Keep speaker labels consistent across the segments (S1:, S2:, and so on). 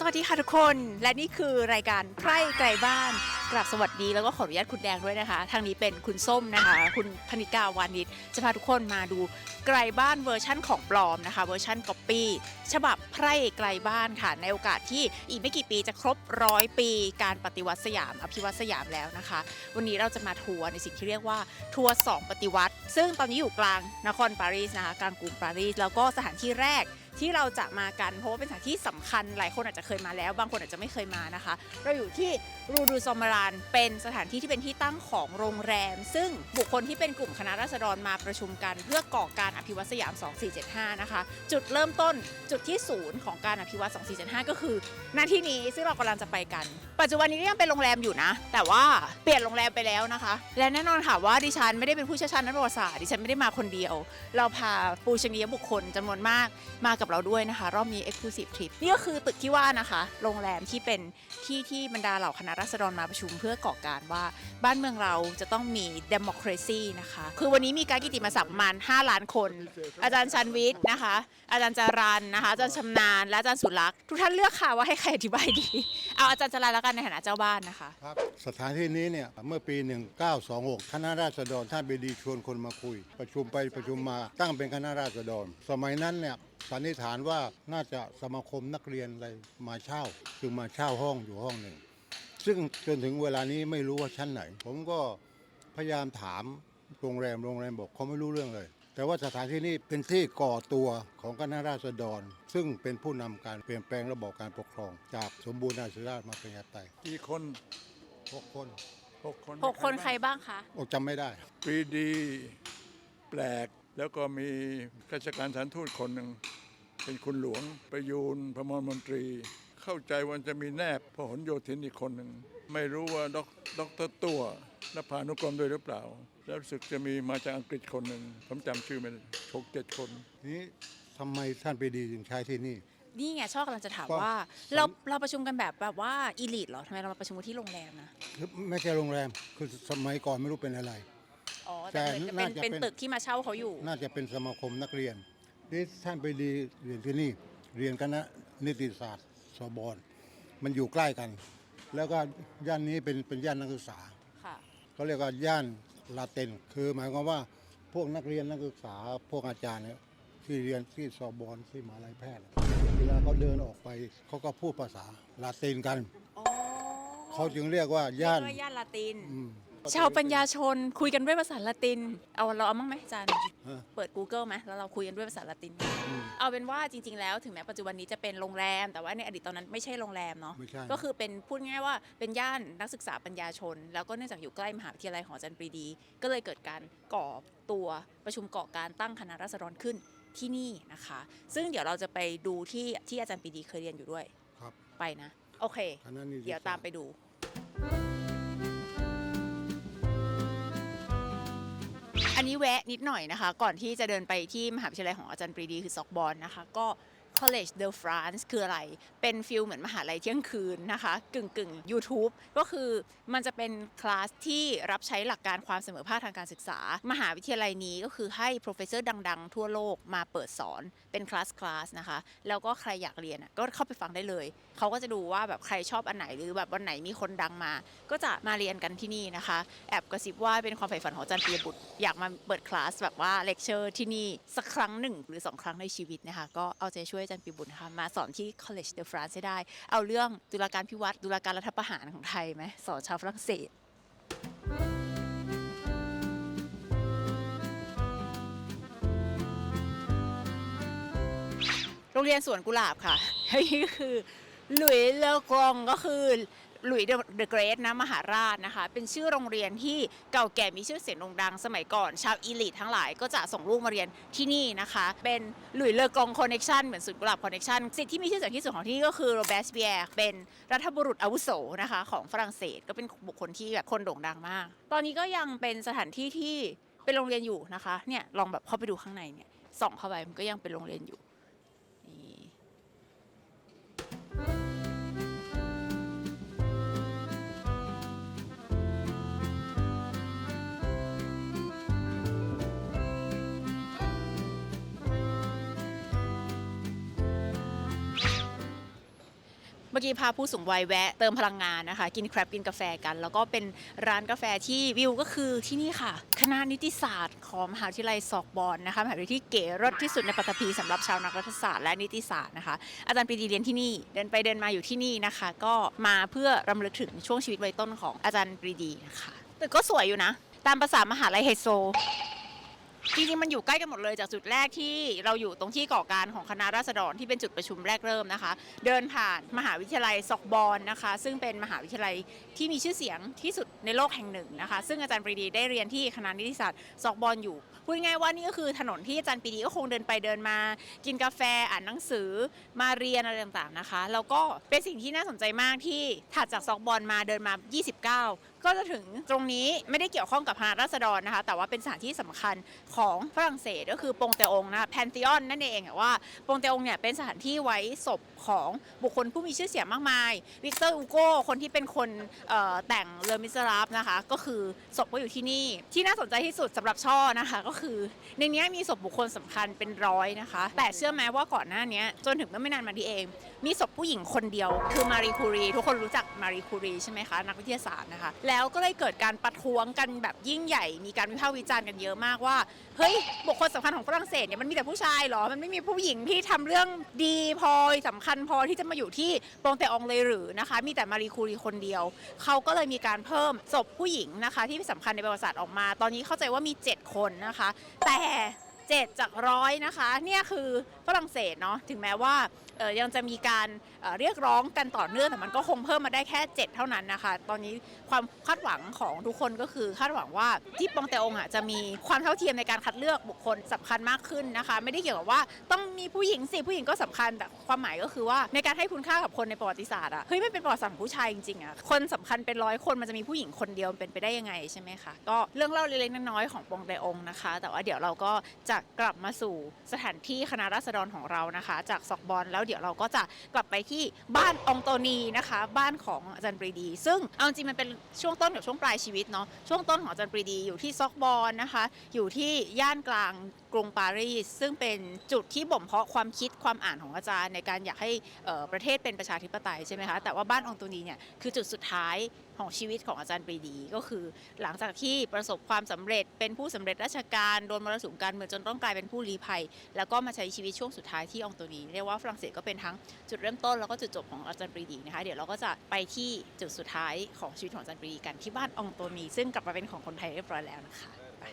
S1: สวัสดีค่ะทุกคนและนี่คือรายการใกล้ไกลบ้านกราบสวัสดีแล้วก็ขออนุญาตคุณแดงด้วยนะคะ ทางนี้เป็นคุณส้มนะคะ คุณพนิกาวานิชจะพาทุกคนมาดูไกลบ้านเวอร์ชั่นของปลอมนะคะ เวอร์ชั่นก๊อปปี้ฉบับไพร่ไกลบ้านค่ะ ในโอกาสที่อีกไม่กี่ปีจะครบร้อยปี การปฏิวัติสยาม อภิวัติสยามแล้วนะคะ วันนี้เราจะมาทัวร์ในสิ่งที่เรียกว่าทัวร์สองปฏิวัติ ซึ่งตอนนี้อยู่กลางนครปารีสนะคะกลางกรุงปารีสแล้วก็สถานที่แรก ที่เราจะมากัน เพราะว่าเป็นสถานที่สำคัญหลายคนอาจจะเคยมาแล้ว บางคนอาจจะไม่เคยมานะคะ เราอยู่ที่รูดูซอมารานเป็นสถานที่ที่เป็นที่ตั้งของโรงแรม ซึ่งบุคคลที่เป็นกลุ่มคณะราษฎรมาประชุมกัน เพื่อก่อการอภิวัตสยาม 2475 นะคะ จุดเริ่มต้นจุดที่ศูนย์ของการอภิวัต2475 ก็คือหน้าที่นี้ซึ่งเรากำลังจะไปกัน ปัจจุบันนี้ก็ยังเป็นโรงแรมอยู่นะ แต่ว่าเปลี่ยนโรงแรมไปแล้วนะคะ และแน่นอนค่ะว่าดิฉันไม่ได้เป็นผู้เชี่ยวชาญด้านประวัติศาสตร์ดิฉันไม่ได้มาคนเดียว เราพาปูชนียบุคคลจำนวนมากมากับเราด้วยนะคะ รอบนี้ Exclusive Trip นี่ก็คือตึกที่ว่านะคะ โรงแรมที่เป็นที่ที่บรรดาเหล่าคณะราษฎรมาประชุมเพื่อก่อการว่าบ้านเมืองเราจะต้องมี democracy นะคะ คือวันนี้มีการกิติมศักดิ์ประมาณ 5 ล้านคน อาจารย์ชันวิทย์นะคะ อาจารย์จารันนะคะ อาจารย์ชำนาญ และอาจารย์สุรักษ์ทุกท่านเลือกค่ะว่าให้ใครอธิบายดี เอาอาจารย์จารันแล้วกันในฐานะเจ้าบ้านนะคะ
S2: ครับสถานที่นี้เนี่ยเมื่อปี 1926 คณะราษฎรท่านเบดีชวนคนมาคุย ประชุมไปประชุมมาตั้งเป็นคณะราษฎร สมัยนั้นเนี่ยสันนิษฐานว่าน่าจะสมาคมนักเรียนอะไรมาเช่า จึงมาเช่าห้องอยู่ห้องหนึ่ง ซึ่งจนถึงเวลานี้ไม่รู้ว่าชั้นไหน ผมก็พยายามถามโรงแรมโรงแรมบอกเขาไม่รู้เรื่องเลย แต่ว่าสถานที่นี้เป็นที่ก่อตัวของคณะราษฎร ซึ่งเป็นผู้นำการเปลี่ยนแปลงระบบการปกครอง จากสมบูรณาธิราชมาเป็นยาไตย
S3: กี่คน
S2: หกคน
S3: หกคน
S1: 6คนใครบ้างคะ
S2: โอ้จำไม่ได้
S3: ปรีดี แปลก แล้วก็มีข้าราชการสถานทูตคนหนึ่ง เป็นคุณหลวงประยูนพมรมนตรี เข้าใจว่าจะมีแนบพหลโยธินอีกคนหนึ่ง ไม่รู้ว่าดอกดอกเตอรตัวนภานุกรมด้วยหรือเปล่า แล้วรู้สึกจะมีมาจากอังกฤษคนหนึ่งผมจำชื่อไม่ได้หกเจ็ดคน
S2: นี้ทำไมท่านปรีดีจึงใช้ที่นี่
S1: นี่ไงชอบกำลังจะถาม
S2: ก็
S1: ว่า เราเราประชุมกันแบบแบบว่าอีลิทเหรอทำไมเรามาประชุมกันที่โรงแรมนะ
S2: ไม่ใช่โรงแรมคือสมัยก่อนไม่รู้เป็นอะไร
S1: อ๋อแต่เหมือนจะเป็น
S2: น่าจะ
S1: เป็น
S2: เป็น
S1: ตึกที่มาเช่าเขาอยู่
S2: น่าจะเป็นสมาคมนักเรียนนี่ท่านปรีดีเรียนที่นี่ เรียนคณะนิติศาสตร์สบอนมันอยู่ใกล้กัน แล้วก็ย่านนี้เป็นเป็นย่านนักศึกษา
S1: ค่ะ
S2: เขาเรียกว่าย่านลาเต็นคือหมายความว่าพวกนักเรียนนักศึกษาพวกอาจารย์เนี่ยที่เรียนที่สอบอนที่มหาลัยแพทย์เวลาเขาเดินออกไปเขาก็พูดภาษาลาตินกัน
S1: อ๋อ
S2: เขาจึงเรียกว่าย่าน
S1: เรียกว่าย่านลาติน
S2: อืม
S1: ชาวปัญญาชนคุยกันด้วยภาษาละติน เอาเราเอามั้งไหมอาจารย์
S2: ฮะ
S1: เปิด Google ไหมแล้วเราคุยกันด้วยภาษาละติน
S2: อืม
S1: เอาเป็นว่าจริง ๆ แล้วถึงแม้ปัจจุบันนี้จะเป็นโรงแรม แต่ว่าในอดีตตอนนั้นไม่ใช่โรงแรมเนาะ
S2: ไม่ใช่
S1: ก็คือเป็นพูดง่ายๆว่าเป็นย่านนักศึกษาปัญญาชน แล้วก็เนื่องจากอยู่ใกล้มหาวิทยาลัยของอาจารย์ปรีดี ก็เลยเกิดการก่อตัวประชุมก่อการตั้งคณะราษฎรขึ้นที่นี่นะคะ ซึ่งเดี๋ยวเราจะไปดูที่ที่อาจารย์ปรีดีเคยเรียนอยู่ด้วย
S2: ครับ
S1: ไปนะ โอเค
S2: คณะนิติศาสตร์
S1: เดี๋ยวตามไปดู อันนี้แวะนิดหน่อยนะคะ ก่อนที่จะเดินไปที่มหาวิทยาลัยของอาจารย์ปรีดีคือซอกบอลนะคะ ก็ College de France คืออะไร เป็นฟิลเหมือนมหาลัยเที่ยงคืนนะคะ กึ่งกึ่ง YouTube ก็คือมันจะเป็นคลาสที่รับใช้หลักการความเสมอภาคทางการศึกษา มหาวิทยาลัยนี้ก็คือให้ professor ดัง ๆ ทั่วโลกมาเปิดสอนเป็นคลาสคลาสนะคะ แล้วก็ใครอยากเรียนก็เข้าไปฟังได้เลย เขาก็จะดูว่าแบบใครชอบอันไหนหรือแบบวันไหนมีคนดังมา ก็จะมาเรียนกันที่นี่นะคะ แอบกระซิบว่าเป็นความใฝ่ฝันของจารย์ปียบุตรอยากมาเปิดคลาสแบบว่าเลคเชอร์ที่นี่สักครั้งหนึ่งหรือสองครั้งในชีวิตนะคะก็เอาใจช่วยอาจารย์ปีบุญค่ะมาสอนที่ College de France ให้ได้ เอาเรื่องตุลาการพิวัตรตุลาการรัฐประหารของไทยไหมสอนชาวฝรั่งเศสโรงเรียนสวนกุหลาบค่ะนี่คือหลุยเลอกรองก็คือ หลุยเดอะเกรทนะมหาราชนะคะ เป็นชื่อโรงเรียนที่เก่าแก่มีชื่อเสียงโด่งดังสมัยก่อน ชาวอีลิททั้งหลายก็จะส่งลูกมาเรียนที่นี่นะคะ เป็นหลุยเลอกองคอนเน t ชันเหมือนสวนกุหลาบคอนเน t ชันสิทธิ์ที่มีชื่อเสียงที่สุดของที่นี่ก็คือโรเบสเบียร์เป็นรัฐบุรุษอาวุโสนะคะของฝรั่งเศสก็เป็นบุคคลที่แบบคนโด่งดังมาก ตอนนี้ก็ยังเป็นสถานที่ที่เป็นโรงเรียนอยู่นะคะเนี่ยลองแบบเข้าไปดูข้างในเนี่ยส่องเข้าไปมันก็ยังเป็นโรงเรียนอยู่ มื่อกี้พาผู้สูงวัยแวะเติมพลังงานนะคะ กินแครบกินกาแฟกัน แล้วก็เป็นร้านกาแฟที่วิวก็คือที่นี่ค่ะ คณะนิติศาสตร์ของมหาวิทยาลัยศอกบอลนะคะมหาวิทยาลัยที่เก๋รสที่สุดในปัตตภีสำหรับชาวนักรัฐศาสตร์และนิติศาสตร์นะคะ อาจารย์ปรีดีเรียนที่นี่เดินไปเดินมาอยู่ที่นี่นะคะ ก็มาเพื่อรำลึกถึงช่วงชีวิตวัยต้นของอาจารย์ปรีดีนะคะแต่ก็สวยอยู่นะ ตามภาษามหาลัยไฮโซ จริงๆมันอยู่ใกล้กันหมดเลยจากจุดแรกที่เราอยู่ตรงที่ก่อการของคณะราษฎรที่เป็นจุดประชุมแรกเริ่มนะคะ เดินผ่านมหาวิทยาลัยซอกบอลนะคะ ซึ่งเป็นมหาวิทยาลัยที่มีชื่อเสียงที่สุดในโลกแห่งหนึ่งนะคะ ซึ่งอาจารย์ปรีดีได้เรียนที่คณะนิติศาสตร์ซอกบอลอยู่พูดง่ายๆว่านี่ก็คือถนนที่อาจารย์ปรีดีก็คงเดินไปเดินมา กินกาแฟอ่านหนังสือมาเรียนอะไรต่างๆนะคะ แล้วก็เป็นสิ่งที่น่าสนใจมากที่ถัดจากซอกบอลมาเดินมา 29 ก็จะถึงตรงนี้ไม่ได้เกี่ยวข้องกับคณะราษฎรนะคะ แต่ว่าเป็นสถานที่สำคัญของฝรั่งเศสก็คือปงเตองนะคะแพนติออนนั่นเองว่าปงเตองเนี่ยเป็นสถานที่ไว้ศพของบุคคลผู้มีชื่อเสียงมากมาย วิกเตอร์อูโกคนที่เป็นคนแต่งเลอมิสราฟนะคะ ก็คือศพก็อยู่ที่นี่ ที่น่าสนใจที่สุดสำหรับช่อนะคะ ก็คือ ในนี้มีศพบุคคลสำคัญเป็นร้อยนะคะ แต่เชื่อไหมว่าก่อนหน้านี้จนถึงเมื่อไม่นานมานี้เองมีศพผู้หญิงคนเดียว คือมารีคูรีทุกคนรู้จักมารีคูรีใช่ไหมคะ นักวิทยาศาสตร์นะคะ แล้วก็เลยเกิดการประท้วงกันแบบยิ่งใหญ่ มีการวิพากษ์วิจารณ์กันเยอะมากว่า เฮ้ย บุคคลสำคัญของฝรั่งเศสเนี่ยมันมีแต่ผู้ชายเหรอ มันไม่มีผู้หญิงที่ทำเรื่องดีพอสำคัญพอที่จะมาอยู่ที่โปงเตองเลยหรือนะคะ มีแต่มารีคูรีคนเดียว เขาก็เลยมีการเพิ่มศพผู้หญิงนะคะที่สำคัญในประวัติศาสตร์ออกมา ตอนนี้เข้าใจว่ามี 7 คนนะคะ แต่ 7 จากร้อยนะคะ เนี่ยคือ ฝรั่งเศสเนาะถึงแม้ว่ายังจะมีการเรียกร้องกันต่อเนื่องแต่มันก็คงเพิ่มมาได้แค่ 7 เท่านั้นนะคะ ตอนนี้ความคาดหวังของทุกคนก็คือคาดหวังว่าที่ปองเตองอะจะมีความเท่าเทียมในการคัดเลือกบุคคลสำคัญมากขึ้นนะคะ ไม่ได้เกี่ยวกับว่าต้องมีผู้หญิงสิผู้หญิงก็สำคัญแต่ความหมายก็คือว่าในการให้คุณค่ากับคนในประวัติศาสตร์อะเฮ้ยไม่เป็นประวัติศาสตร์ของผู้ชายจริงๆอะคนสำคัญเป็นร้อยคนมันจะมีผู้หญิงคนเดียวเป็นไปได้ยังไงใช่ไหมคะก็เรื่องเล่าเล็กๆน้อยๆของปองเตองนะคะ แต่ว่าเดี๋ยวเราก็จะกลับมาสู่สถานที่คณะราษฎรของเรานะคะ จากซอกบอลแล้วเดี๋ยวเราก็จะกลับไปที่บ้านองโตนีนะคะ บ้านของอาจารย์ปรีดี ซึ่งเอาจริงมันเป็นช่วงต้นกับช่วงปลายชีวิตเนาะช่วงต้นของอาจารย์ปรีดีอยู่ที่ซอกบอลนะคะ อยู่ที่ย่านกลางกรุงปารีสซึ่งเป็นจุดที่บ่มเพาะความคิดความอ่านของอาจารย์ ในการอยากให้ประเทศเป็นประชาธิปไตยใช่ไหมคะแต่ว่าบ้านองโตนีเนี่ยคือจุดสุดท้ายของชีวิตของอาจารย์ปรีดี ก็คือหลังจากที่ประสบความสำเร็จเป็นผู้สำเร็จราชการโดนมรสุมการเมืองจนต้องกลายเป็นผู้ลี้ภัย แล้วก็มาใช้ชีวิตช่วงสุดท้ายที่องโตนีเรียกว่าฝรั่งเศสก็เป็นทั้งจุดเริ่มต้นแล้วก็จุดจบของอาจารย์ปรีดีนะคะเดี๋ยวเราก็จะไปที่จุดสุดท้ายของชีวิตของอาจารย์ปรีดีกันที่บ้านองโตนีซึ่งกลับมาเป็นของคนไทยเรียบร้อยแล้วนะคะไป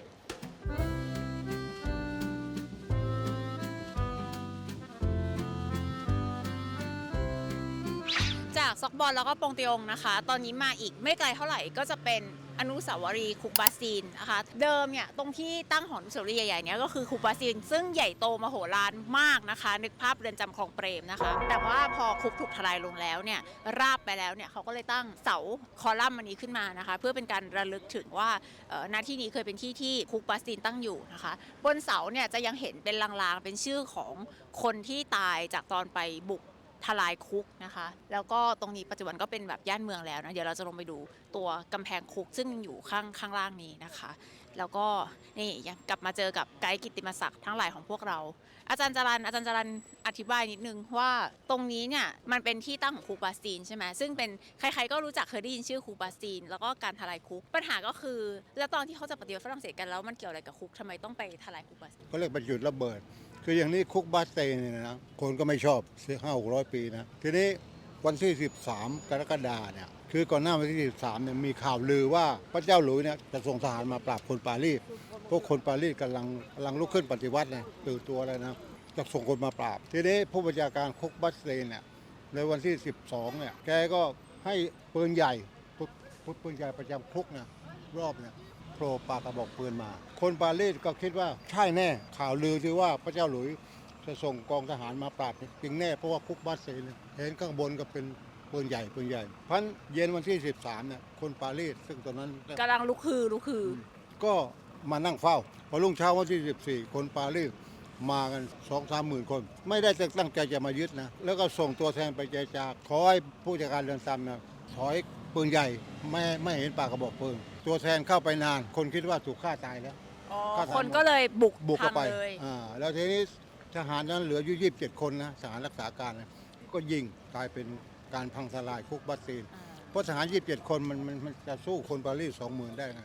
S1: จากซอกบอลแล้วก็ปงเตียงนะคะ ตอนนี้มาอีกไม่ไกลเท่าไหร่ก็จะเป็นอนุสาวรีย์คุกบาซีนนะคะ เดิมเนี่ยตรงที่ตั้งหออนุสาวรีย์ใหญ่ๆเนี่ยก็คือคุกบาซีน ซึ่งใหญ่โตมโหฬารมากนะคะ นึกภาพเรือนจำคลองเปรมนะคะ แต่ว่าพอคุกถูกทลายลงแล้วเนี่ยราบไปแล้วเนี่ยเขาก็เลยตั้งเสาคอลัมน์อันนี้ขึ้นมานะคะ เพื่อเป็นการระลึกถึงว่าหน้าที่นี้เคยเป็นที่ที่คุกบาซีนตั้งอยู่นะคะ บนเสาเนี่ยจะยังเห็นเป็นลางๆเป็นชื่อของคนที่ตายจากตอนไปบุก ทลายคุกนะคะ แล้วก็ตรงนี้ปัจจุบันก็เป็นแบบย่านเมืองแล้วนะ เดี๋ยวเราจะลงไปดูตัวกำแพงคุกซึ่งอยู่ข้างข้างล่างนี้นะคะ แล้วก็นี่ยังกลับมาเจอกับไกด์กิตติมศักดิ์ทั้งหลายของพวกเรา อาจารย์จรันอาจารย์จรันอธิบายนิดนึงว่าตรงนี้เนี่ยมันเป็นที่ตั้งของคุกบาสตีนใช่ไหมซึ่งเป็นใครๆก็รู้จักเคยได้ยินชื่อคุกบาสตีน แล้วก็การทลายคุก ปัญหาก็คือ แล้วตอนที่เขาจะปฏิวัติฝรั่งเศสกันแล้วมันเกี่ยวอะไรกับคุกทำไมต้องไปทลายคุกบาสตีน
S2: ก็เรียกเป็นจุดระเบิด คืออย่างนี้คุกบาสเตนเนี่ยนะคนก็ไม่ชอบห้าหกร้อยปีนะ ทีนี้วันที่ 13 กรกฎาเนี่ยคือก่อนหน้าวันที่ 13เนี่ยมีข่าวลือว่าพระเจ้าหลุยเนี่ยจะส่งทหารมาปราบคนปารีสพวกคนปารีสกำลังกำลังลุกขึ้นปฏิวัติเนี่ยตื่นตัวแล้วนะจะส่งคนมาปราบ ทีนี้ผู้บัญชาการคุกบาสเตนเนี่ยในวันที่ 12เนี่ยแกก็ให้ปืนใหญ่ปืนปืนใหญ่ประจำคุกเนี่ยรอบเนี่ย โผล่ปากกระบอกปืนมา คนปารีสก็คิดว่าใช่แน่ ข่าวลือที่ว่าพระเจ้าหลุยส์จะส่งกองทหารมาปราบจริงแน่เพราะว่าคุกบาสเซเนี่ยเห็นข้างบนก็เป็นปืนใหญ่ปืนใหญ่พันเย็นวันที่ 13เนี่ยคนปารีสซึ่งตอนนั้น
S1: กำลังลุกคือลุกคือ
S2: ก็มานั่งเฝ้าพอรุ่งเช้าวันที่ 14 คนปารีสมากันสองสามหมื่นคน ไม่ได้ตั้งใจจะมายึดนะ แล้วก็ส่งตัวแทนไปเจรจาขอให้ผู้จัดการเรือนจำนะถอยปืนใหญ่ไม่ไม่เห็นปากกระบอกปืน ตัวแทนเข้าไปนาน คนคิดว่าถูกฆ่าตายแล้ว
S1: อ๋อ
S2: ก็ทำ
S1: คนก็เลยบุก
S2: บุกเข้าไป
S1: พังเลย
S2: อ่าแล้วทีนี้ทหารนั้นเหลืออยู่ยี่สิบเจ็ดคนนะทหารรักษาการนะก็ยิงกลายเป็นการพังทลายคุกบาสตีน เพราะทหาร27คนมันมันมันจะสู้คนปารีส20,000ได้ไง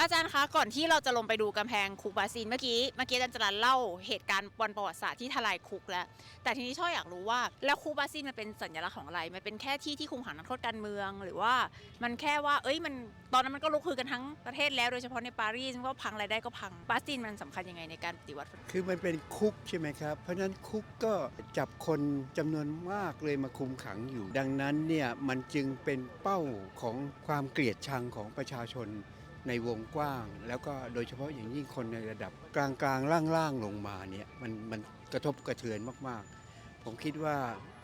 S1: อาจารย์คะก่อนที่เราจะลงไปดูกำแพงคุกบาซินเมื่อกี้เมื่อกี้อาจารย์จรันเล่าเหตุการณ์วันประวัติศาสตร์ที่ทลายคุกแล้ว แต่ทีนี้ช่ออยากรู้ว่าแล้วคุกบาซินมันเป็นสัญลักษณ์ของอะไรมันเป็นแค่ที่ที่คุมขังนักโทษการเมือง หรือว่ามันแค่ว่า เอ้ยมันตอนนั้นมันก็ลุกฮือกันทั้งประเทศแล้วโดยเฉพาะในปารีสมันก็พังอะไรได้ก็พังบาซินมันสำคัญยังไงในการปฏิวัติ
S4: คือมันเป็นคุกใช่ไหมครับ เพราะฉะนั้นคุกก็จับคนจำนวนมากเลยมาคุมขังอยู่ ดังนั้นเนี่ยมันจึงเป็นเป้าของความเกลียดชังของประชาชน ในวงกว้าง แล้วก็โดยเฉพาะอย่างยิ่งคนในระดับกลางกลางล่างล่างๆลงมาเนี่ยมันมันกระทบกระเทือนมากๆ ผมคิดว่า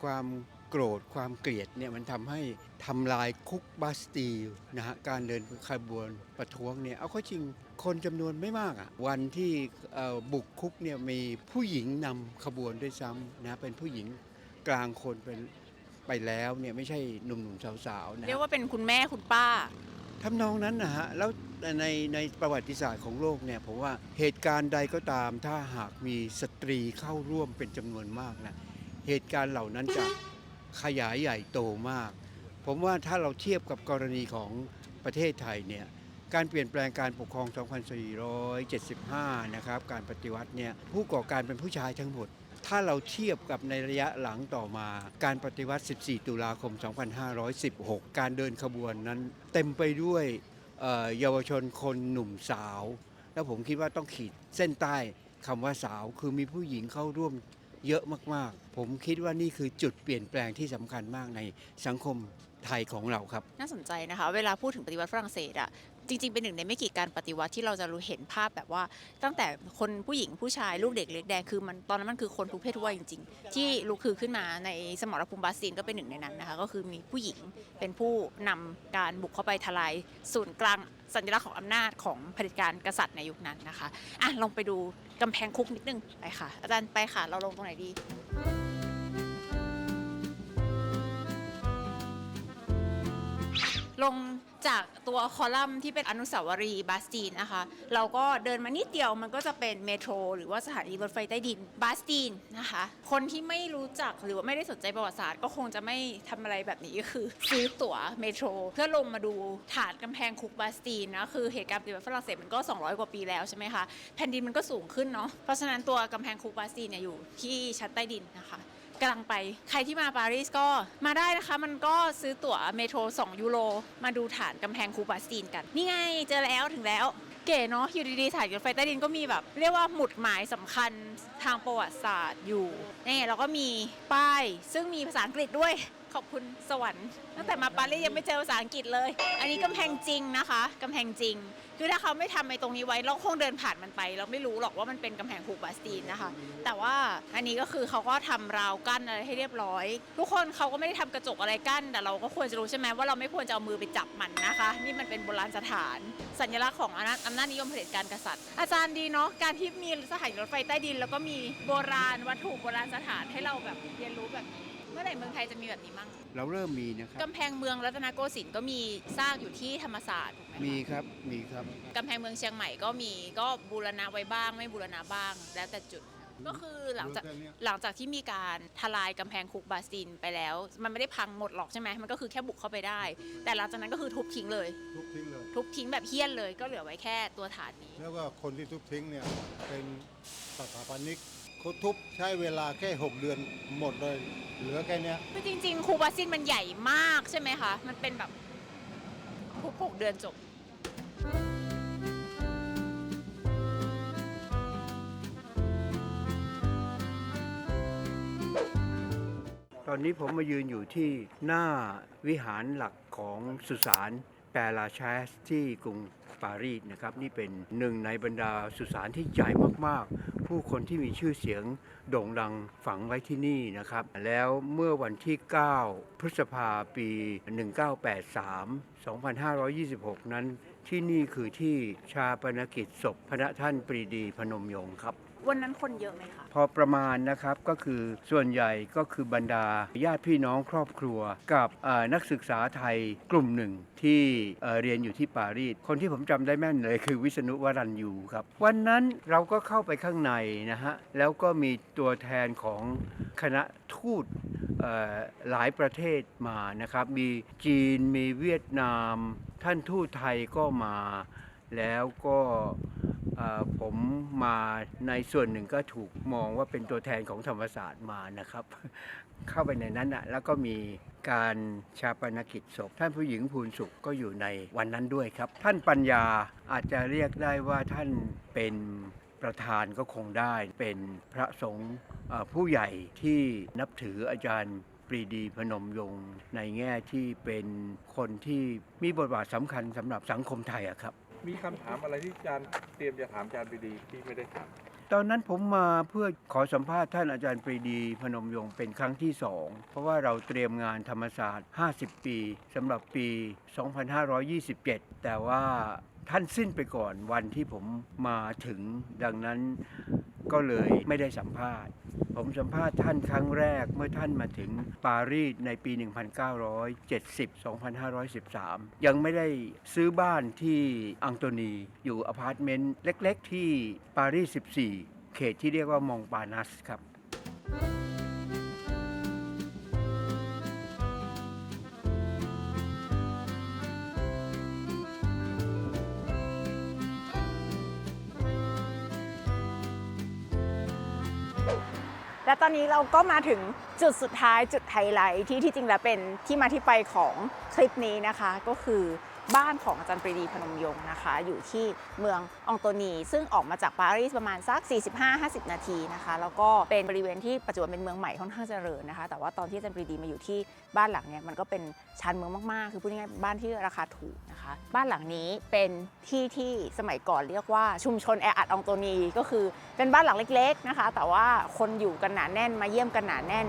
S4: ความโกรธความเกลียดเนี่ยมันทำให้ทำลายคุกบาสตีลนะฮะการเดินขบวนประท้วงเนี่ยเอาเข้าจริงคนจำนวนไม่มากอะ่ะวันที่เอ่อบุกคุกเนี่ยมีผู้หญิงนำขบวนด้วยซ้ำนะเป็นผู้หญิงกลางคนเป็นไปแล้วเนี่ยไม่ใช่หนุ่มๆสาวๆนะ
S1: เรียกว่าเป็นคุณแม่คุณป้า
S4: ทำนองนั้นนะฮะแล้ว ในในประวัติศาสตร์ของโลกเนี่ยผมว่าเหตุการณ์ใดก็ตาม ถ้าหากมีสตรีเข้าร่วมเป็นจำนวนมากนะเหตุการณ์เหล่านั้นจะขยายใหญ่โตมาก ผมว่าถ้าเราเทียบกับกรณีของประเทศไทยเนี่ยการเปลี่ยนแปลงการปกครอง 2475 นะครับ การปฏิวัติเนี่ยผู้ก่อการเป็นผู้ชายทั้งหมด ถ้าเราเทียบกับในระยะหลังต่อมา การปฏิวัติ 14 ตุลาคม 2516 การเดินขบวนนั้นเต็มไปด้วย เยาวชนคนหนุ่มสาว แล้วผมคิดว่าต้องขีดเส้นใต้คำว่าสาว คือมีผู้หญิงเข้าร่วมเยอะมากๆ ผมคิดว่านี่คือจุดเปลี่ยนแปลงที่สำคัญมากในสังคมไทยของเราครับ
S1: น่าสนใจนะคะ เวลาพูดถึงปฏิวัติฝรั่งเศสอะ จริง ๆ เป็นหนึ่งในไม่กี่การปฏิวัติที่เราจะรู้เห็นภาพแบบว่า ตั้งแต่คนผู้หญิงผู้ชายลูกเด็กเล็กแดงคือมันตอนนั้นมันคือคนทุกเพศทุกวัยจริง ๆ ที่ลุกคือขึ้นมาในสมรภูมิบาสตินก็เป็นหนึ่งในนั้นนะคะ ก็คือมีผู้หญิงเป็นผู้นำการบุกเข้าไปทลายศูนย์กลางสัญลักษณ์ของอำนาจของเผด็จการกษัตริย์ในยุคนั้นนะคะอะลองไปดูกำแพงคุกนิดนึงไปค่ะ อาจารย์ไปค่ะ เราลงตรงไหนดีลง จากตัวคอลัมน์ที่เป็นอนุสาวรีย์บาสตีนนะคะ เราก็เดินมานิดเดียวมันก็จะเป็นเมโทรหรือว่าสถานีรถไฟใต้ดินบาสตีนนะคะ คนที่ไม่รู้จักหรือว่าไม่ได้สนใจประวัติศาสตร์ก็คงจะไม่ทำอะไรแบบนี้ก็คือซื้อตั๋วเมโทรเพื่อลงมาดูฐานกำแพงคุกบาสตีนนะคือเหตุการณ์ปฏิวัติฝรั่งเศสมันก็ 200 กว่าปีแล้วใช่ไหมคะแผ่นดินมันก็สูงขึ้นเนาะเพราะฉะนั้นตัวกำแพงคุกบาสตีนเนี่ยอยู่ที่ชั้นใต้ดินนะคะ กำลังไป ใครที่มาปารีสก็มาได้นะคะ มันก็ซื้อตั๋วเมโทร 2 ยูโร มาดูฐานกำแพงคูบาสตีนกัน นี่ไงเจอแล้วถึงแล้ว เก๋เนาะอยู่ดีๆสถายรถไฟใต้ดินก็มีแบบ เรียกว่าหมุดหมายสำคัญทางประวัติศาสตร์อยู่นี่แล้วก็มีป้ายซึ่งมีภาษาอังกฤษด้วยขอบคุณสวรรค์ตั้งแต่มาปารีสยังไม่เจอภาษาอังกฤษเลย อันนี้กำแพงจริงนะคะกำแพงจริง คือถ้าเขาไม่ทำไอ้ตรงนี้ไว้เราคงเดินผ่านมันไป เราไม่รู้หรอกว่ามันเป็นกำแพงคูกบาสตีนนะคะ แต่ว่าอันนี้ก็คือเขาก็ทำราวกั้นอะไรให้เรียบร้อย ทุกคนเขาก็ไม่ได้ทำกระจกอะไรกั้น แต่เราก็ควรจะรู้ใช่ไหมว่าเราไม่ควรจะเอามือไปจับมันนะคะ นี่มันเป็นโบราณสถาน สัญลักษณ์ของอำนาจอำนาจนิยมเผด็จการกษัตริย์ อาจารย์ดีเนาะการที่มีสถานีรถไฟใต้ดิน แล้วก็มีโบราณวัตถุโบราณสถานให้เราแบบเรียนรู้แบบนี้ เมื่อไหร่เมืองไทยจะมีแบบนี้มั่ง
S4: เราเริ่มมีนะครับ
S1: กำแพงเมืองรัตนโกสินทร์ก็มีสร้างอยู่ที่ธรรมศาสตร์ถูกไหมคะ
S4: มีครับมีครับ
S1: กำแพงเมืองเชียงใหม่ก็มีก็บูรณะไว้บ้าง ไม่บูรณะบ้าง แล้วแต่จุด ก็คือหลังจาก
S2: รู้แค่เนี้ย
S1: หลังจากที่มีการทลายกำแพงคุกบาสตินไปแล้ว มันไม่ได้พังหมดหรอกใช่ไหมมันก็คือแค่บุกเข้าไปได้ แต่หลังจากนั้นก็คือทุบทิ้งเลย
S2: ทุบทิ้งเลย
S1: ทุบทิ้งแบบเฮี้ยนเลยก็เหลือไว้แค่ตัวฐานนี้
S2: แล้วก็คนที่ทุบทิ้งเนี่ยเป็นสถาปนิก เขาทุบใช้เวลาแค่ 6 เดือนหมดเลย เหลือแค่เนี้ย
S1: คือจริง ๆคูบาสตินมันใหญ่มากใช่ไหมคะ มันเป็นแบบทุกหกเดือนจบ
S4: ตอนนี้ผมมายืนอยู่ที่หน้าวิหารหลักของสุสานแปรลาชาสที่กรุงปารีสนะครับ นี่เป็นหนึ่งในบรรดาสุสานที่ใหญ่มากๆ ผู้คนที่มีชื่อเสียงโด่งดังฝังไว้ที่นี่นะครับ แล้วเมื่อวันที่ 9 พฤษภาปี 1983 2526 นั้นที่นี่คือที่ชาปนกิจศพพระท่านปรีดีพนมยงค์ครับ
S1: วันนั้นคนเยอะไหมคะ
S4: พอประมาณนะครับก็คือส่วนใหญ่ก็คือบรรดาญาติพี่น้องครอบครัว กับนักศึกษาไทยกลุ่มหนึ่งที่เเรียนอยู่ที่ปารีสคนที่ผมจำได้แม่นเลยคือวิษณุวรัญยูครับ วันนั้นเราก็เข้าไปข้างในนะฮะแล้วก็มีตัวแทนของคณะทูตหลายประเทศมานะครับ มีจีนมีเวียดนาม ท่านทูตไทยก็มา แล้วก็ ผมมาในส่วนหนึ่งก็ถูกมองว่าเป็นตัวแทนของธรรมศาสตร์มานะครับ เข้าไปในนั้นนะแล้วก็มีการชาปนกิจศพ ท่านผู้หญิงภูนสุขก็อยู่ในวันนั้นด้วยครับ ท่านปัญญาอาจจะเรียกได้ว่าท่านเป็นประธานก็คงได้เป็นพระสงฆ์ผู้ใหญ่ที่นับถืออาจารย์ปรีดีพนมยงในแง่ที่เป็นคนที่มีบทบาทสำคัญสำหรับสังคมไทยอะครับ
S5: มีคำถามอะไรที่อาจารย์เตรียมจะถามอาจารย์ปรีดีที่ไม่ได้ถาม
S4: ตอนนั้นผมมาเพื่อขอสัมภาษณ์ท่านอาจารย์ปรีดี พนมยงค์เป็นครั้งที่สองเพราะว่าเราเตรียมงานธรรมศาสตร์ 50 ปีสำหรับปี 2527 แต่ว่าท่านสิ้นไปก่อนวันที่ผมมาถึงดังนั้น ก็เลยไม่ได้สัมภาษณ์ ผมสัมภาษณ์ท่านครั้งแรกเมื่อท่านมาถึงปารีสในปี 1970 2513 ยังไม่ได้ซื้อบ้านที่อังโตนีอยู่อพาร์ตเมนต์เล็ก ๆ ที่ปารีส 14 เขตที่เรียกว่ามองปานัสครับ
S1: และตอนนี้เราก็มาถึงจุดสุดท้ายจุดไฮไลท์ที่ที่จริงแล้วเป็นที่มาที่ไปของคลิปนี้นะคะก็คือ บ้านของอาจารย์ปรีดีพนมยงค์นะคะ อยู่ที่เมืองอองโตนี ซึ่งออกมาจากปารีสประมาณสัก 45-50 นาทีนะคะ แล้วก็เป็นบริเวณที่ปัจจุบันเป็นเมืองใหม่ค่อนข้างเจริญนะคะ แต่ว่าตอนที่อาจารย์ปรีดีมาอยู่ที่บ้านหลังเนี้ยมันก็เป็นชานเมืองมากๆ คือพูดง่ายๆบ้านที่ราคาถูกนะคะ บ้านหลังนี้เป็นที่ที่สมัยก่อนเรียกว่าชุมชนแออัดอองโตนีก็คือเป็นบ้านหลังเล็ก ๆนะคะ แต่ว่าคนอยู่กันหนาแน่นมาเยี่ยมกันหนาแน่น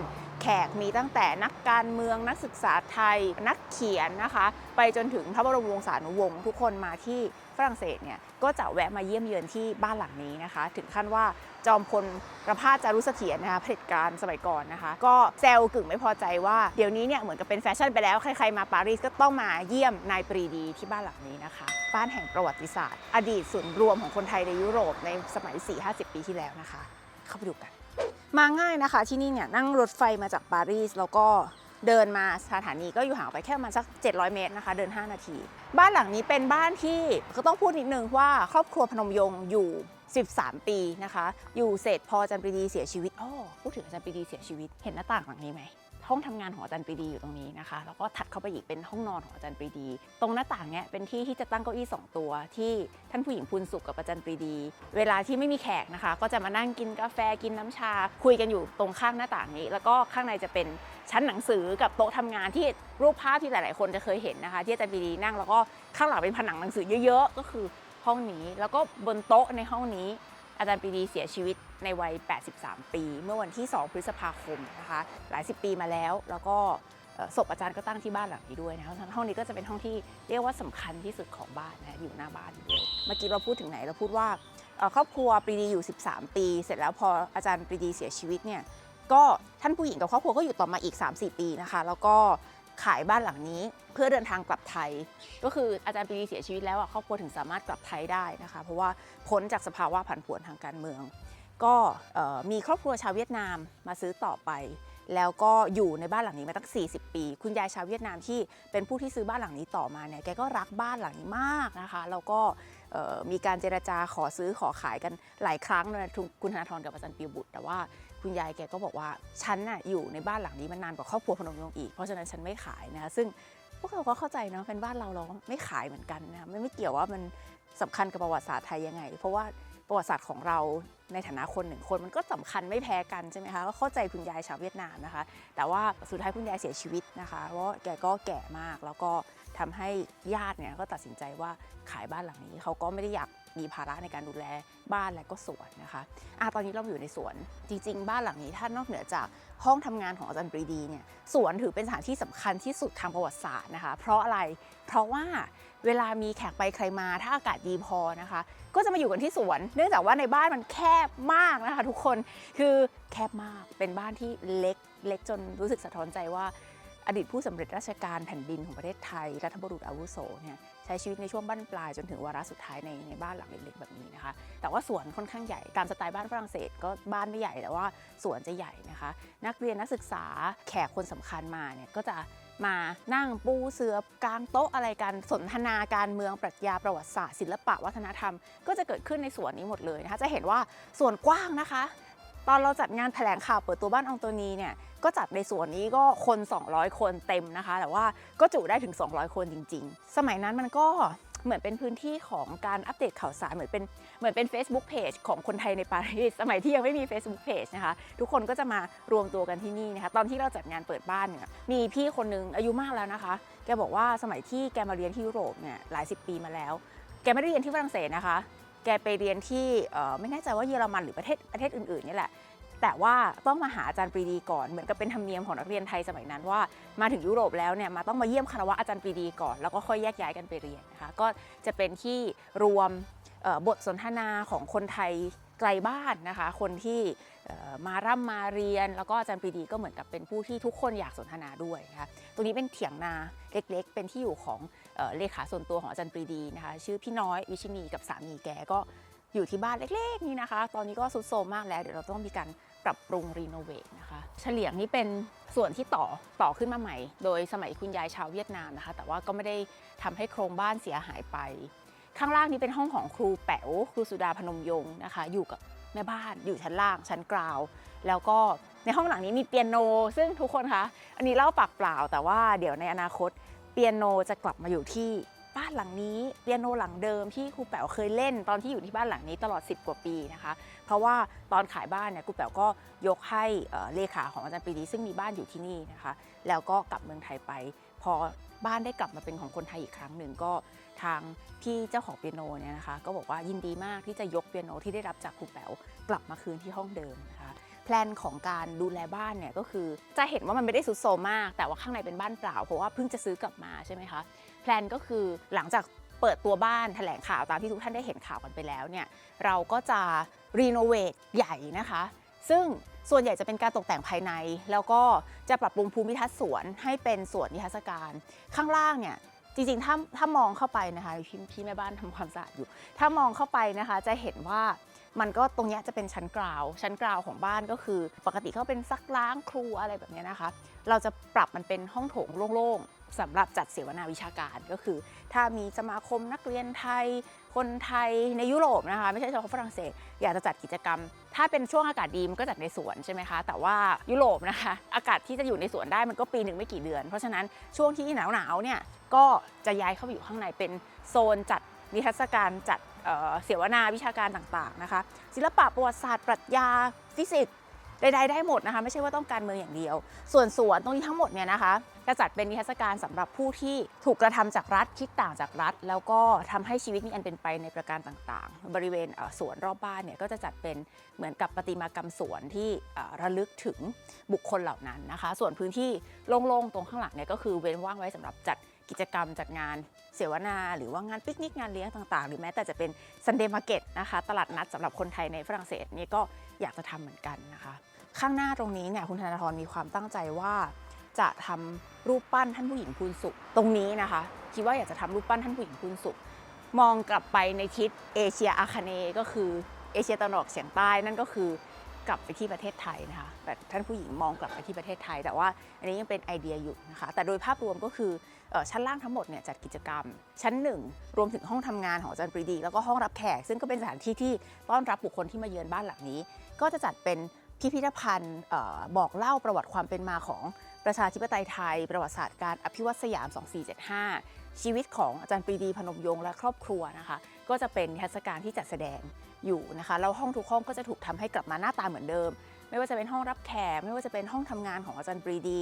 S1: แขกมีตั้งแต่นักการเมืองนักศึกษาไทย นักเขียนนะคะ ไปจนถึงพระบรมวงศานุวงศ์ทุกคนมาที่ฝรั่งเศสเนี่ยก็จะแวะมาเยี่ยมเยือนที่บ้านหลังนี้นะคะ ถึงขั้นว่าจอมพลประภาสจารุเสถียรนะคะเผด็จการสมัยก่อนนะคะ ก็แซวกึ่งไม่พอใจว่าเดี๋ยวนี้เนี่ยเหมือนกับเป็นแฟชั่นไปแล้ว ใครๆมาปารีสก็ต้องมาเยี่ยมนายปรีดีที่บ้านหลังนี้นะคะ บ้านแห่งประวัติศาสตร์ อดีตศูนย์รวมของคนไทยในยุโรปในสมัย 4-50 ปีที่แล้วนะคะ เข้าไปดูกัน มาง่ายนะคะที่นี่เนี่ยนั่งรถไฟมาจากปารีสแล้วก็เดินมาสถานีก็อยู่ห่างไปแค่ประมาณสัก 700 เมตรนะคะ เดิน 5 นาที บ้านหลังนี้เป็นบ้านที่ก็ต้องพูดนิดนึงว่าครอบครัวพนมยงอยู่ 13 ปีนะคะ อยู่เสร็จพออจันปรีดีเสียชีวิตอ้อพูดถึงจันปรีดีเสียชีวิต เห็นหน้าต่างหลังนี้ไหม ห้องทำงานของอาจารย์ปรีดีอยู่ตรงนี้นะคะแล้วก็ถัดเข้าไปอีกเป็นห้องนอนของอาจารย์ปรีดี ตรงหน้าต่างเนี้ยเป็นที่ที่จะตั้งเก้าอี้สองตัว ที่ท่านผู้หญิงพูนสุขกับอาจารย์ปรีดี เวลาที่ไม่มีแขกนะคะ ก็จะมานั่งกินกาแฟกินน้ำชา คุยกันอยู่ตรงข้างหน้าต่างนี้ แล้วก็ข้างในจะเป็นชั้นหนังสือกับโต๊ะทำงานที่รูปภาพที่หลาย ๆ คนจะเคยเห็นนะคะ ที่อาจารย์ปรีดีนั่งแล้วก็ข้างหลังเป็นผนังหนังสือเยอะ ๆ ก็คือห้องนี้แล้วก็บนโต๊ะในห้องนี้อาจารย์ปรีดีเสียชีวิต ในวัย 83 ปี เมื่อวันที่ 2 พฤษภาคมนะคะหลายสิบปีมาแล้ว แล้วก็ศพอาจารย์ก็ตั้งที่บ้านหลังนี้ด้วยนะคะห้องนี้ก็จะเป็นห้องที่เรียกว่าสำคัญที่สุดของบ้านนะอยู่หน้าบ้านเลยเมื่อกี้เราพูดถึงไหนเราพูดว่าครอบครัวปรีดีอยู่ 13 ปี เสร็จแล้วพออาจารย์ปรีดีเสียชีวิตเนี่ยก็ท่านผู้หญิงกับครอบครัวก็อยู่ต่อมาอีก 3-4 ปีนะคะ แล้วก็ขายบ้านหลังนี้เพื่อเดินทางกลับไทย ก็คืออาจารย์ปรีดีเสียชีวิตแล้วอะครอบครัวถึงสามารถกลับไทยได้นะคะ เพราะว่าพ้นจากสภาวะผันผวนทางการเมือง ก็มีครอบครัวชาวเวียดนามมาซื้อต่อไป แล้วก็อยู่ในบ้านหลังนี้มาตั้ง 40 ปี คุณยายชาวเวียดนามที่เป็นผู้ที่ซื้อบ้านหลังนี้ต่อมาเนี่ยแกก็รักบ้านหลังนี้มากนะคะแล้วก็มีการเจรจาขอซื้อขอขายกันหลายครั้งเลยคุณธนาธรกับอาจารย์ปิยบุตร แต่ว่าคุณยายแกก็บอกว่าฉันน่ะอยู่ในบ้านหลังนี้มันนานกว่าครอบครัวพนมยงค์อีกเพราะฉะนั้นฉันไม่ขายนะคะซึ่งพวกเราก็เข้าใจเนาะเป็นบ้านเราเราก็ไม่ขายเหมือนกันนะไม่ไม่เกี่ยวว่ามันสำคัญกับประวัติศาสตร์ไทยยังไง เพราะว่า ประวัติศาสตร์ของเราในฐานะคนหนึ่งคนมันก็สำคัญไม่แพ้กันใช่ไหมคะก็เข้าใจคุณยายชาวเวียดนามนะคะ แต่ว่าสุดท้ายคุณยายเสียชีวิตนะคะเพราะแกก็แก่มากแล้วก็ทำให้ญาติเนี่ยก็ตัดสินใจว่าขายบ้านหลังนี้เขาก็ไม่ได้อยาก มีภาระในการดูแลบ้านและก็สวนนะคะอะตอนนี้เราอยู่ในสวน จริง ๆ บ้านหลังนี้ถ้านอกเหนือจากห้องทำงานของอาจารย์ปรีดีเนี่ยสวนถือเป็นสถานที่สำคัญที่สุดทางประวัติศาสตร์นะคะ เพราะอะไรเพราะว่าเวลามีแขกไปใครมาถ้าอากาศดีพอนะคะ ก็จะมาอยู่กันที่สวน เนื่องจากว่าในบ้านมันแคบมากนะคะ ทุกคนคือแคบมากเป็นบ้านที่เล็กเล็กจนรู้สึกสะท้อนใจว่าอดีตผู้สำเร็จราชการแผ่นดินของประเทศไทย รัฐบุรุษอาวุโสเนี่ย ใช้ชีวิตในช่วงบั้นปลายจนถึงวาระสุดท้ายในในบ้านหลังเล็กๆแบบนี้นะคะ แต่ว่าสวนค่อนข้างใหญ่ตามสไตล์บ้านฝรั่งเศสก็บ้านไม่ใหญ่แต่ว่าสวนจะใหญ่นะคะ นักเรียนนักศึกษาแขกคนสำคัญมาเนี่ยก็จะมานั่งปูเสือกลางโต๊ะอะไรกัน สนทนาการเมืองปรัชญาประวัติศาสตร์ศิลปะวัฒนธรรม ก็จะเกิดขึ้นในสวนนี้หมดเลยนะคะ จะเห็นว่าสวนกว้างนะคะ ตอนเราจัดงานแถลงข่าวเปิดตัวบ้านอองโตนีเนี่ยก็จัดในส่วนนี้ก็คน 200 คนเต็มนะคะ แต่ว่าก็จุได้ถึง 200 คนจริง ๆ สมัยนั้นมันก็เหมือนเป็นพื้นที่ของการอัปเดตข่าวสารเหมือนเป็นเหมือนเป็น Facebook Page ของคนไทยในปารีสสมัยที่ยังไม่มี Facebook Page นะคะ ทุกคนก็จะมารวมตัวกันที่นี่นะคะ ตอนที่เราจัดงานเปิดบ้านเนี่ยมีพี่คนนึงอายุมากแล้วนะคะ แกบอกว่าสมัยที่แกมาเรียนที่ยุโรปเนี่ยหลายสิบปีมาแล้ว แกไม่ได้เรียนที่ฝรั่งเศสนะคะ แกไปเรียนที่ไม่แน่ใจว่าเยอรมันหรือประเทศประเทศอื่นๆนี่แหละ แต่ว่าต้องมาหาอาจารย์ปรีดีก่อนเหมือนกับเป็นธรรมเนียมของนักเรียนไทยสมัยนั้นว่ามาถึงยุโรปแล้วเนี่ยมาต้องมาเยี่ยมคารวะอาจารย์ปรีดีก่อนแล้วก็ค่อยแยกย้ายกันไปเรียนนะคะก็จะเป็นที่รวมบทสนทนาของคนไทยไกลบ้านนะคะ คนที่ มาร่ำมาเรียน แล้วก็อาจารย์ปรีดีก็เหมือนกับเป็นผู้ที่ทุกคนอยากสนทนาด้วยนะคะตรงนี้เป็นเถียงนาเล็กๆ เป็นที่อยู่ของเออเลขาส่วนตัวของอาจารย์ปรีดีนะคะชื่อพี่น้อยวิชินีกับสามีแกก็อยู่ที่บ้านเล็กๆนี่นะคะ ตอนนี้ก็สุดโทรมมากแล้ว เดี๋ยวเราต้องมีการปรับปรุงรีโนเวทนะคะ เฉลียงนี่เป็นส่วนที่ต่อต่อขึ้นมาใหม่ โดยสมัยคุณยายชาวเวียดนามนะคะ แต่ว่าก็ไม่ได้ทำให้โครงบ้านเสียหายไป ข้างล่างนี้เป็นห้องของครูแป๋วครูสุดาพนมยงค์นะคะ อยู่กับ แม่บ้านอยู่ชั้นล่างชั้นกราว แล้วก็ในห้องหลังนี้มีเปียโน ซึ่งทุกคนคะ อันนี้เล่าปากเปล่า แต่ว่าเดี๋ยวในอนาคตเปียโนจะกลับมาอยู่ที่บ้านหลังนี้เปียโนหลังเดิมที่ครูแป๋วเคยเล่นตอนที่อยู่ที่บ้านหลังนี้ตลอด 10 กว่าปีนะคะ เพราะว่าตอนขายบ้านเนี่ยครูแป๋วก็ยกให้เลขาของอาจารย์ปีดีซึ่งมีบ้านอยู่ที่นี่นะคะ แล้วก็กลับเมืองไทยไป พอบ้านได้กลับมาเป็นของคนไทยอีกครั้งหนึ่งก็ทางพี่เจ้าของเปียโนเนี่ยนะคะ ก็บอกว่ายินดีมากที่จะยกเปียโนที่ได้รับจากครูแป๋วกลับมาคืนที่ห้องเดิมนะคะแพลนของการดูแลบ้านเนี่ยก็คือจะเห็นว่ามันไม่ได้สุดโทรมมาก แต่ว่าข้างในเป็นบ้านเปล่าเพราะว่าเพิ่งจะซื้อกลับมาใช่ไหมคะแพลนก็คือหลังจากเปิดตัวบ้านแถลงข่าวตามที่ทุกท่านได้เห็นข่าวกันไปแล้วเนี่ยเราก็จะ รีโนเวทใหญ่นะคะ ซึ่งส่วนใหญ่จะเป็นการตกแต่งภายใน แล้วก็จะปรับปรุงภูมิทัศน์สวนให้เป็นสวนนิทรรศการ ข้างล่างเนี่ยจริงๆ ถ้าถ้ามองเข้าไปนะคะพี่พี่แม่บ้านทำความสะอาดอยู่ ถ้ามองเข้าไปนะคะจะเห็นว่ามันก็ตรงเนี้ยจะเป็นชั้นกราว ชั้นกราวของบ้านก็คือ ปกติเขาเป็นซักล้างครูอะไรแบบเนี้ยนะคะ เราจะปรับมันเป็นห้องโถงโล่ง สำหรับจัดเสวนาวิชาการก็คือ ถ้ามีสมาคมนักเรียนไทย คนไทยในยุโรปนะคะไม่ใช่เฉพาะฝรั่งเศสอยากจะจัดกิจกรรม ถ้าเป็นช่วงอากาศดีมันก็จัดในสวนใช่ไหมคะแต่ว่ายุโรปนะคะอากาศที่จะอยู่ในสวนได้มันก็ปีหนึ่งไม่กี่เดือน เพราะฉะนั้นช่วงที่หนาวๆเนี่ยก็จะย้ายเข้าไปอยู่ข้างในเป็นโซนจัดนิทรรศการจัดเเสวนาวิชาการต่างๆนะคะศิลปะประวัติศาสตร์ปรัชญาฟิสิกส์ ดๆได้หมดนะคะ ไม่ใช่ว่าต้องการเมืองอย่างเดียว ส่วนสวนตรงนี้ทั้งหมดเนี่ยนะคะจะจัดเป็นนิทรรศการสำหรับผู้ที่ถูกกระทำจากรัฐคิดต่างจากรัฐ แล้วก็ทำให้ชีวิตมีอันเป็นไปในประการต่างๆ บริเวณสวนรอบบ้านเนี่ยก็จะจัดเป็นเหมือนกับประติมากรรมสวนที่ระลึกถึงบุคคลเหล่านั้นนะคะ ส่วนพื้นที่โล่งๆตรงข้างหลังเนี่ยก็คือเว้นว่างไว้สำหรับจัดกิจกรรมจัดงานเสวนา หรือว่างานปิกนิกงานเลี้ยงต่างๆ หรือแม้แต่จะเป็นซันเดย์มาร์เก็ตนะคะ ตลาดนัดสำหรับคนไทยในฝรั่งเศสนี่ก็อยากจะทำเหมือนกันนะคะ ข้างหน้าตรงนี้เนี่ยคุณธนาธรมีความตั้งใจว่าจะทำรูปปั้นท่านผู้หญิงพูนสุข ตรงนี้นะคะ คิดว่าอยากจะทำรูปปั้นท่านผู้หญิงพูนสุข มองกลับไปในทิศเอเชียอาคเนก็คือเอเชียตะวันออกเฉียงใต้นั่นก็คือกลับไปที่ประเทศไทยนะคะแต่ท่านผู้หญิงมองกลับไปที่ประเทศไทย แต่ว่าอันนี้ยังเป็นไอเดียอยู่นะคะ แต่โดยภาพรวมก็คืออชั้นล่างทั้งหมดเนี่ยจัดกิจกรรม ชั้นหนึ่งรวมถึงห้องทำงานของอาจารย์ปรีดี แล้วก็ห้องรับแขก ซึ่งก็เป็นสถานที่ที่ต้อนรับบุคคลที่มาเยือนบ้านหลังนี้ ก็จะจัดเป็น พิพิธภัณฑ์บอกเล่าประวัติความเป็นมาของประชาธิปไตยไทย ประวัติศาสตร์การอภิวัตสยาม 2475 ชีวิตของอาจารย์ปรีดีพนมยงค์และครอบครัวนะคะ ก็จะเป็นนิทศการที่จัดแสดงอยู่นะคะแล้วห้องทุกห้องก็จะถูกทำให้กลับมาหน้าตาเหมือนเดิม ไม่ว่าจะเป็นห้องรับแขกไม่ว่าจะเป็นห้องทำงานของอาจารย์ปรีดี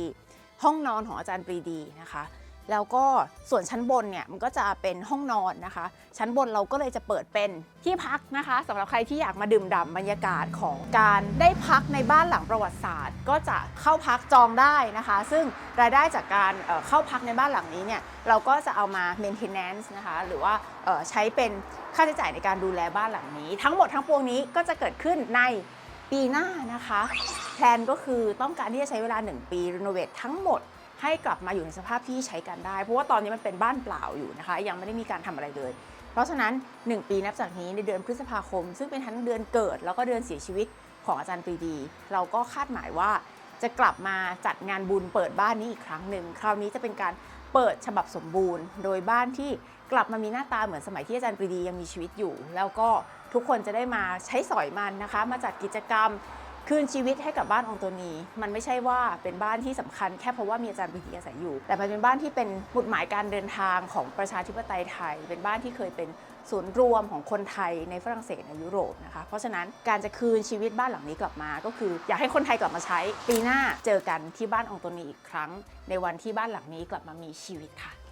S1: ห้องนอนของอาจารย์ปรีดีนะคะ แล้วก็ส่วนชั้นบนเนี่ยมันก็จะเป็นห้องนอนนะคะ ชั้นบนเราก็เลยจะเปิดเป็นที่พักนะคะสำหรับใครที่อยากมาดื่มด่ำบรรยากาศของการได้พักในบ้านหลังประวัติศาสตร์ ก็จะเข้าพักจองได้นะคะ ซึ่งรายได้จากการเข้าพักในบ้านหลังนี้เนี่ยเราก็จะเอามา maintenance นะคะหรือว่าใช้เป็นค่าใช้จ่ายในการดูแลบ้านหลังนี้ ทั้งหมดทั้งปวงนี้ก็จะเกิดขึ้นในปีหน้านะคะแพลนก็คือต้องการที่จะใช้เวลา 1 ปีรีโนเวททั้งหมด ให้กลับมาอยู่ในสภาพที่ใช้กันได้ เพราะว่าตอนนี้มันเป็นบ้านเปล่าอยู่นะคะ ยังไม่ได้มีการทำอะไรเลย เพราะฉะนั้น 1 ปีนับจากนี้ในเดือนพฤษภาคม ซึ่งเป็นทั้งเดือนเกิด แล้วก็เดือนเสียชีวิตของอาจารย์ปรีดี เราก็คาดหมายว่าจะกลับมาจัดงานบุญเปิดบ้านนี้อีกครั้งหนึ่ง คราวนี้จะเป็นการเปิดฉบับสมบูรณ์ โดยบ้านที่กลับมามีหน้าตาเหมือนสมัยที่อาจารย์ปรีดียังมีชีวิตอยู่ แล้วก็ทุกคนจะได้มาใช้สอยมันนะคะ มาจัดกิจกรรม คืนชีวิตให้กับบ้านองตัวนี้ มันไม่ใช่ว่าเป็นบ้านที่สำคัญแค่เพราะว่ามีอาจารย์ปรีดีอาศัยอยู่ แต่มันเป็นบ้านที่เป็นหมุดหมายการเดินทางของประชาธิปไตยไทย เป็นบ้านที่เคยเป็นศูนย์รวมของคนไทยในฝรั่งเศสในยุโรปนะคะ เพราะฉะนั้นการจะคืนชีวิตบ้านหลังนี้กลับมา ก็คืออยากให้คนไทยกลับมาใช้ ปีหน้าเจอกันที่บ้านองตัวนี้อีกครั้ง ในวันที่บ้านหลังนี้กลับมามีชีวิตค่ะ